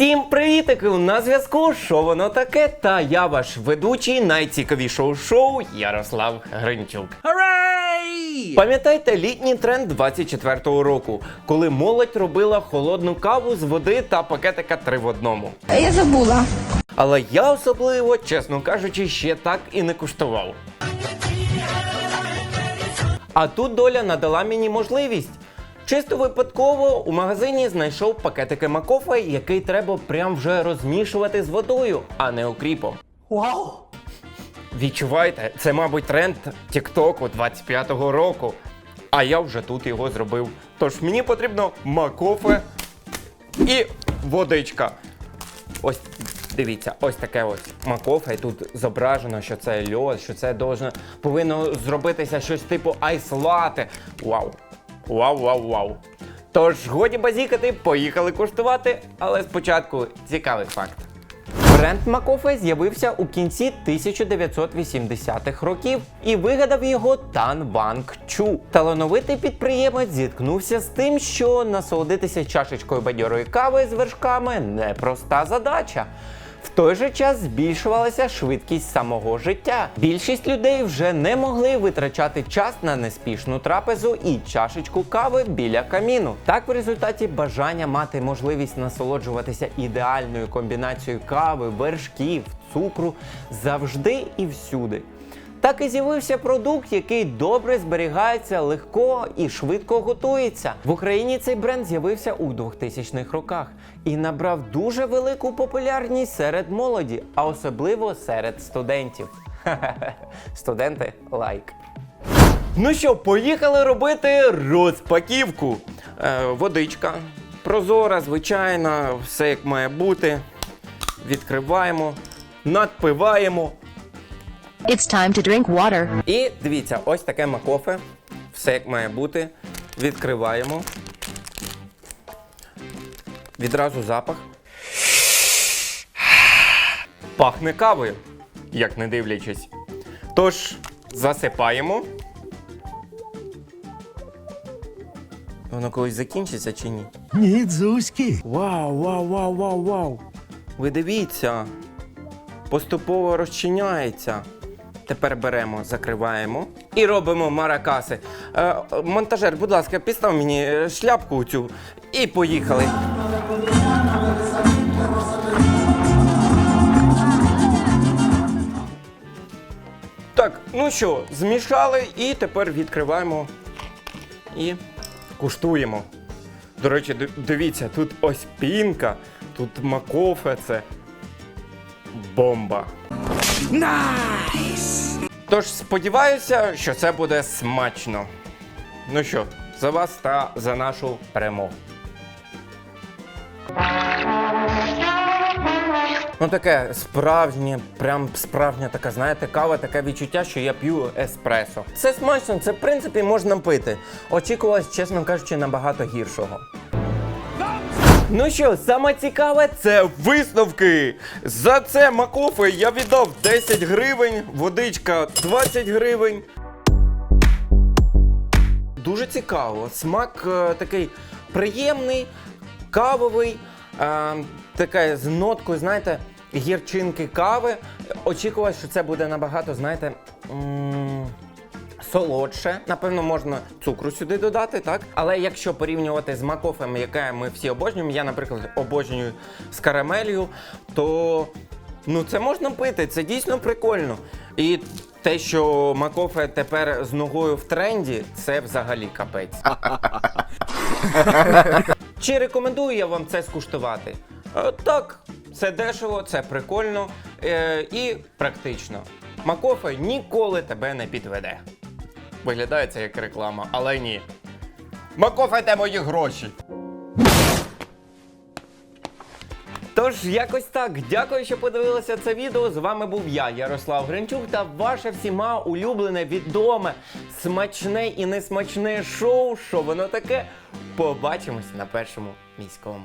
Всім привітики! На зв'язку що воно таке? Та я ваш ведучий найцікавішого шоу Ярослав Гринчук. Hooray! Пам'ятаєте літній тренд 24-го року, коли молодь робила холодну каву з води та пакетика три в одному. Я забула. Але я особливо, чесно кажучи, ще так і не куштував. А тут доля надала мені можливість. Чисто випадково у магазині знайшов пакетики Макофа, який треба прям вже розмішувати з водою, а не окріпом. Wow! Відчуваєте, це, мабуть, тренд Тіктоку 25-го року. А я вже тут його зробив. Тож мені потрібно макофе і водичка. Ось дивіться, ось таке ось макофе. І тут зображено, що це льод, що це должно, повинно зробитися щось типу айс-лате. Вау! Вау, вау, вау. Тож, годі базікати, поїхали куштувати, але спочатку цікавий факт. Бренд Макофе з'явився у кінці 1980-х років і вигадав його Тан Ванг Чу. Талановитий підприємець зіткнувся з тим, що насолодитися чашечкою бадьорої кави з вершками непроста задача. В той же час збільшувалася швидкість самого життя. Більшість людей вже не могли витрачати час на неспішну трапезу і чашечку кави біля каміну. Так, в результаті бажання мати можливість насолоджуватися ідеальною комбінацією кави, вершків, цукру завжди і всюди. Так і з'явився продукт, який добре зберігається, легко і швидко готується. В Україні цей бренд з'явився у 2000-х роках і набрав дуже велику популярність серед молоді, а особливо серед студентів. Студенти лайк. Ну що, поїхали робити розпаківку. Е, водичка. Прозора, звичайна, все як має бути. Відкриваємо, надпиваємо. It's time to drink water. І дивіться, ось таке макофе. Все як має бути. Відкриваємо. Відразу запах. Пахне кавою, як не дивлячись. Тож, засипаємо. Воно колись закінчиться чи ні? Ні, дзузьки. Вау, вау, вау, вау, вау. Ви дивіться. Поступово розчиняється. Тепер беремо, закриваємо і робимо маракаси. Е, монтажер, будь ласка, підстав мені е, шляпку цю і поїхали. Так, ну що, змішали і тепер відкриваємо і куштуємо. До речі, дивіться, тут ось пінка, тут макофе, це бомба. Найс! Тож сподіваюся, що це буде смачно. Ну що, за вас та за нашу перемогу. Ну таке справжнє, прям справжня така, знаєте, кава, таке відчуття, що я п'ю еспресо. Це смачно, це в принципі можна пити. Очікувалось, чесно кажучи, набагато гіршого. Ну що, саме цікаве це висновки. За це макофе я віддав 10 гривень, водичка 20 гривень. Дуже цікаво. Смак е, такий приємний, кавовий, е, таке з ноткою, знаєте, гірчинки кави. Очікував, що це буде набагато, знаєте. м, Солодше, напевно, можна цукру сюди додати, так? Але якщо порівнювати з макофем, яке ми всі обожнюємо, я, наприклад, обожнюю з карамелью, то ну це можна пити, це дійсно прикольно. І те, що макофе тепер з ногою в тренді, це взагалі капець. Чи рекомендую я вам це скуштувати? Е, Так, це дешево, це прикольно е, і практично. Макофе ніколи тебе не підведе. Виглядає це як реклама, але ні. Макофайте мої гроші. Тож, якось так. Дякую, що подивилися це відео. З вами був я, Ярослав Гринчук, та ваше всіма улюблене, відоме, смачне і несмачне шоу. Що воно таке? Побачимось на першому міському.